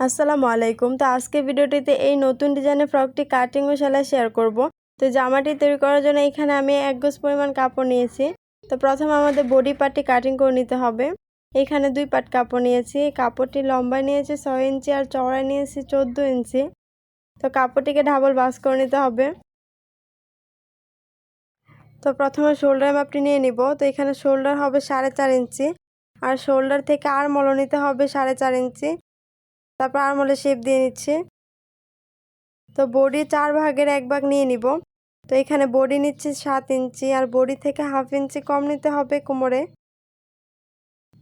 আসসালামু আলাইকুম। তো আজকে ভিডিওটিতে এই নতুন ডিজাইনের ফ্রকটি কাটিং ও সেলাই শেয়ার করব। তো জামাটি তৈরি করার জন্য এখানে আমি এক গোজ পরিমাণ কাপড় নিয়েছি। তো প্রথমে আমাদের বডি পার্টটি কাটিং করে নিতে হবে। এখানে দুই পাট কাপড় নিয়েছি। কাপড়টি লম্বা নিয়েছি ছয় ইঞ্চি আর চওড়ায় নিয়েছি চোদ্দ ইঞ্চি। তো কাপড়টিকে ঢাবল বাস করে নিতে হবে। তো প্রথমে শোল্ডার মাপটি নিয়ে নিব। তো এখানে শোল্ডার হবে সাড়ে চার ইঞ্চি। আর শোল্ডার থেকে আর মল নিতে হবে সাড়ে চার ইঞ্চি। তারপর আরমোলে শেপ দিয়ে নিচ্ছি। তো বডি চার ভাগের এক ভাগ নিয়ে নিব। তো এখানে বডি নিচ্ছি সাত ইঞ্চি আর বডি থেকে হাফ ইঞ্চি কম নিতে হবে কোমরে।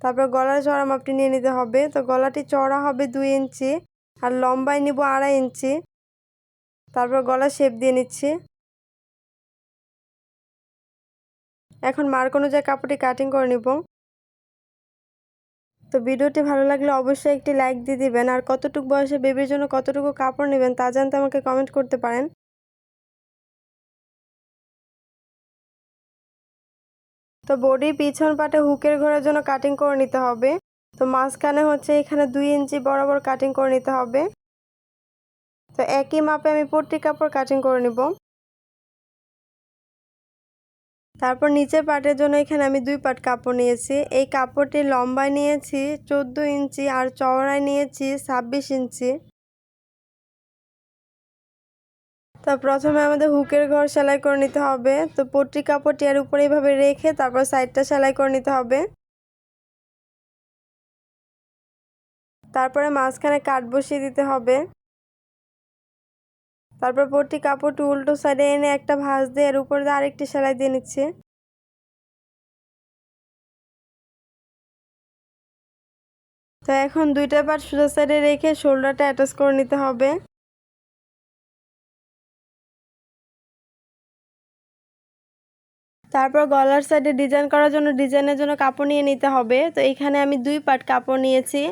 তারপর গলার চড়া মাপটি নিয়ে নিতে হবে। তো গলাটি চড়া হবে দুই ইঞ্চি আর লম্বায় নিব আড়াই ইঞ্চি। তারপর গলা শেপ দিয়ে নিচ্ছি। এখন মার্ক অনুযায়ী কাপড়টি কাটিং করে নিব। তো ভিডিওটি ভালো লাগলে অবশ্যই একটি লাইক দিয়ে দিবেন। আর কতটুকু বয়সে বেবির জন্য কতটুকু কাপড় নেবেন তা জানতে আমাকে কমেন্ট করতে পারেন। তো বডি পিছন পাটে হুকের ঘরের জন্য কাটিং করে নিতে হবে। তো মাঝখানে হচ্ছে এখানে দুই ইঞ্চি বরাবর কাটিং করে নিতে হবে। তো একই মাপে আমি পট্টি কাপড় কাটিং করে নিব। তারপর নিচের পাটের জন্য এখানে আমি দুই পাট কাপড় নিয়েছি। এই কাপড়টি লম্বায় নিয়েছি, চোদ্দ ইঞ্চি আর চওড়ায় নিয়েছি ছাব্বিশ ইঞ্চি। তো প্রথমে আমাদের হুকের ঘর সেলাই করে নিতে হবে। তো পট্টি কাপড়টি এর উপরে এইভাবে রেখে তারপর সাইডটা সেলাই করে নিতে হবে। তারপরে মাঝখানে কাট বসিয়ে দিতে হবে। তারপর পট্টি কাপড়টি উল্টো সাইডে এনে একটা ভাঁজ দিয়ে এর উপর দিয়ে আরেকটি সেলাই দিয়ে নিচ্ছে। তো এখন দুইটা পাট সোজা সাইডে রেখে শোল্ডারটা অ্যাটাচ করে নিতে হবে। তারপর গলার সাইডে ডিজাইন করার জন্য ডিজাইনের জন্য কাপড় নিয়ে নিতে হবে। তো এখানে আমি দুই পাট কাপড় নিয়েছি।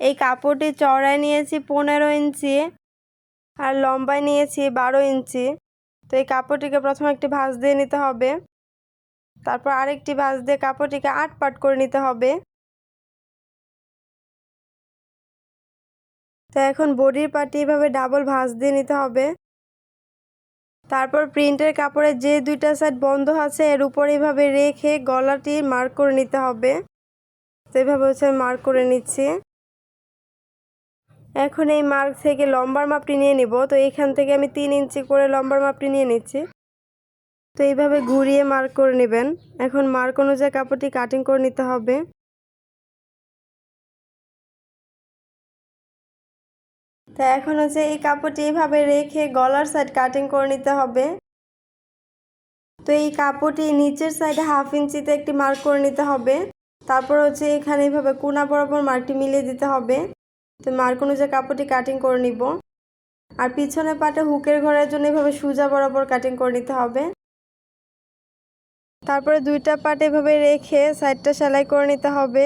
এই কাপড়টি চড়ায় নিয়েছি পনেরো ইঞ্চি। আর লম্বায় নিয়েছি বারো ইঞ্চি। তো এই কাপড়টিকে প্রথমে একটি ভাঁজ দিয়ে নিতে হবে। তারপর আরেকটি ভাঁজ দিয়ে কাপড়টিকে আট পাট করে নিতে হবে। তো এখন বডির পাটি এভাবে ডাবল ভাঁজ দিয়ে নিতে হবে। তারপর প্রিন্টের কাপড়ের যে দুইটা সাইড বন্ধ আছে, এর উপর এইভাবে রেখে গলাটি মার্ক করে নিতে হবে। তো এইভাবে হচ্ছে মার্ক করে নিচ্ছি। এখন এই মার্ক থেকে লম্বার মাপটি নিয়ে নিব। তো এখান থেকে আমি তিন ইঞ্চি করে লম্বার মাপটি নিয়ে নিচ্ছি। তো এইভাবে ঘুরিয়ে মার্ক করে নেবেন। এখন মার্ক অনুযায়ী কাপড়টি কাটিং করে নিতে হবে। তো এখন হচ্ছে এই কাপড়টি এইভাবে রেখে গলার সাইড কাটিং করে নিতে হবে। তো এই কাপড়টি নিচের সাইডে হাফ ইঞ্চিতে একটি মার্ক করে নিতে হবে। তারপর হচ্ছে এখানে এইভাবে কোনা বরাবর মার্কটি মিলিয়ে দিতে হবে। তো অনুযায়ী কাপড়টি কাটিং করে নিব। আর পিছনের পাটে হুকের ঘরের জন্য এভাবে সুজা বরাবর কাটিং করে নিতে হবে। তারপরে দুইটা পাট এভাবে রেখে সাইডটা সেলাই করে নিতে হবে।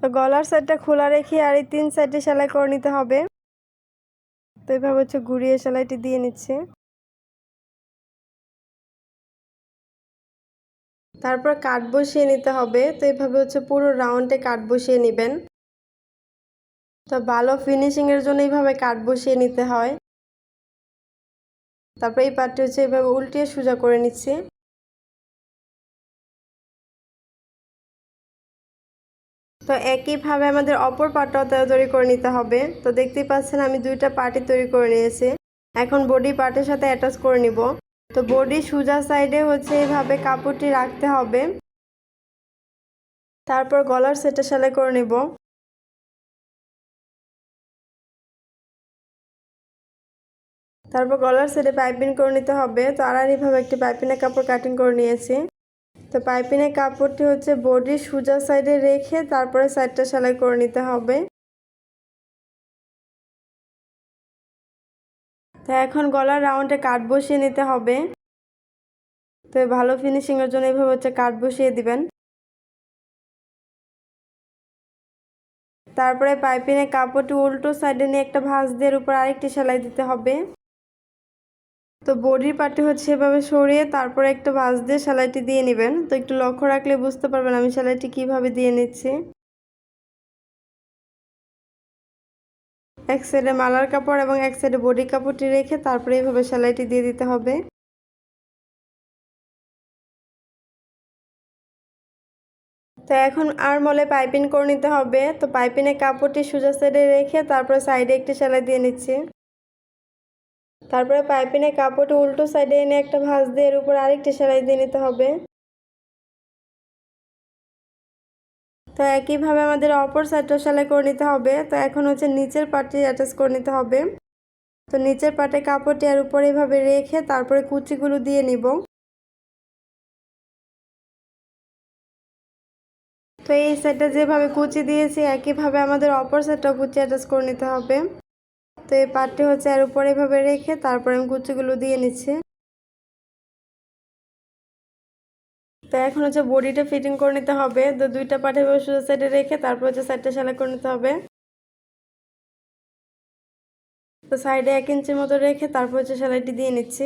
তো গলার সাইডটা খোলা রেখে আর এই তিন সাইডে সেলাই করে নিতে হবে। তো এইভাবে হচ্ছে ঘুরিয়ে সেলাইটি দিয়ে নিচ্ছে। তারপর কাঠ বসিয়ে নিতে হবে। তো এইভাবে হচ্ছে পুরো রাউন্ডে কাঠ বসিয়ে নেবেন। তো ভালো ফিনিশিংয়ের জন্য এইভাবে কাঠ বসিয়ে নিতে হয়। তারপর এই পাটটি হচ্ছে এইভাবে উল্টিয়ে সোজা করে নিচ্ছি। তো একইভাবে আমাদের অপর পাটটাও তৈরি করে নিতে হবে। তো দেখতেই পাচ্ছেন আমি দুইটা পার্টি তৈরি করে নিয়েছি। এখন বডি পার্টের সাথে অ্যাটাচ করে নিব। তো বডি সোজা সাইডে হচ্ছে এইভাবে কাপড়টি রাখতে হবে। তারপর গলার সেটটা সেলাই করে নেব। তারপর গলার সাইডে পাইপিং করে নিতে হবে। তো আর আড়াআড়িভাবে একটি পাইপিনের কাপড় কাটিং করে নিয়েছি। তো পাইপিনের কাপড়টি হচ্ছে বডির সুজা সাইডে রেখে তারপরে সাইডটা সেলাই করে নিতে হবে। তো এখন গলার রাউন্ডে কাট বসিয়ে নিতে হবে। তো ভালো ফিনিশিংয়ের জন্য এইভাবে হচ্ছে কাট বসিয়ে দিবেন। তারপরে পাইপিনের কাপড়টি উল্টো সাইডে নিয়ে একটা ভাঁজ দিয়ে উপর আরেকটি সেলাই দিতে হবে। তো বডির পার্টি হচ্ছে এভাবে সরিয়ে তারপরে একটা বাস দিয়ে সেলাইটি দিয়ে নেবেন। তো একটু লক্ষ্য রাখলে বুঝতে পারবেন আমি সেলাইটি কীভাবে দিয়ে নিচ্ছি। এক সাইডে মালার কাপড় এবং এক সাইডে বডি কাপড়টি রেখে তারপরে এইভাবে সেলাইটি দিয়ে দিতে হবে। তো এখন আরমলে পাইপিং করে নিতে হবে। তো পাইপিংয়ের কাপড়টি সোজা সাইডে রেখে তারপরে সাইডে একটি সেলাই দিয়ে নিচ্ছি। তারপরে পাইপিংয়ের কাপড়টি উল্টো সাইডে এনে একটা ভাঁজ দিয়ে এর উপর আরেকটি সেলাই দিয়ে নিতে হবে। তো একইভাবে আমাদের অপর সাইডটা সেলাই করে নিতে হবে। তো এখন হচ্ছে নিচের পার্টটি অ্যাটাচ করে নিতে হবে। তো নিচের পাটে কাপড়টি আর উপরে এভাবে রেখে তারপরে কুচিগুলো দিয়ে নিব। তো এই সাইডটা যেভাবে কুচি দিয়েছি, একইভাবে আমাদের অপর সাইডটা কুচি অ্যাটাচ করে নিতে হবে। তো এই পাটটি হচ্ছে এর উপরে এভাবে রেখে তারপরে আমি কুচিগুলো দিয়ে নিচ্ছি। তো এখন হচ্ছে বডিটা ফিটিং করে নিতে হবে। তো দুইটা পাটে সোজা সাইডে রেখে তারপর হচ্ছে সাইডটা সেলাই করে নিতে হবে। তো সাইডে এক ইঞ্চির মতো রেখে তারপর হচ্ছে সেলাইটি দিয়ে নিচ্ছি।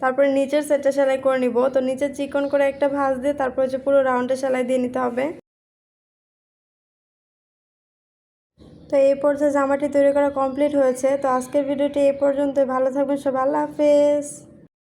তারপরে নিচের সেটটা সেলাই করে নিব। তো নিচে চিকন করে একটা ভাঁজ দিয়ে তারপর হচ্ছে পুরো রাউন্ডে সেলাই দিয়ে নিতে হবে। তো এই পর্যায়ে জামাটি তৈরি করা কমপ্লিট হয়েছে। তো আজকের ভিডিওটি এ পর্যন্ত ভালো থাকবেন সব আল্লাহ হাফেজ।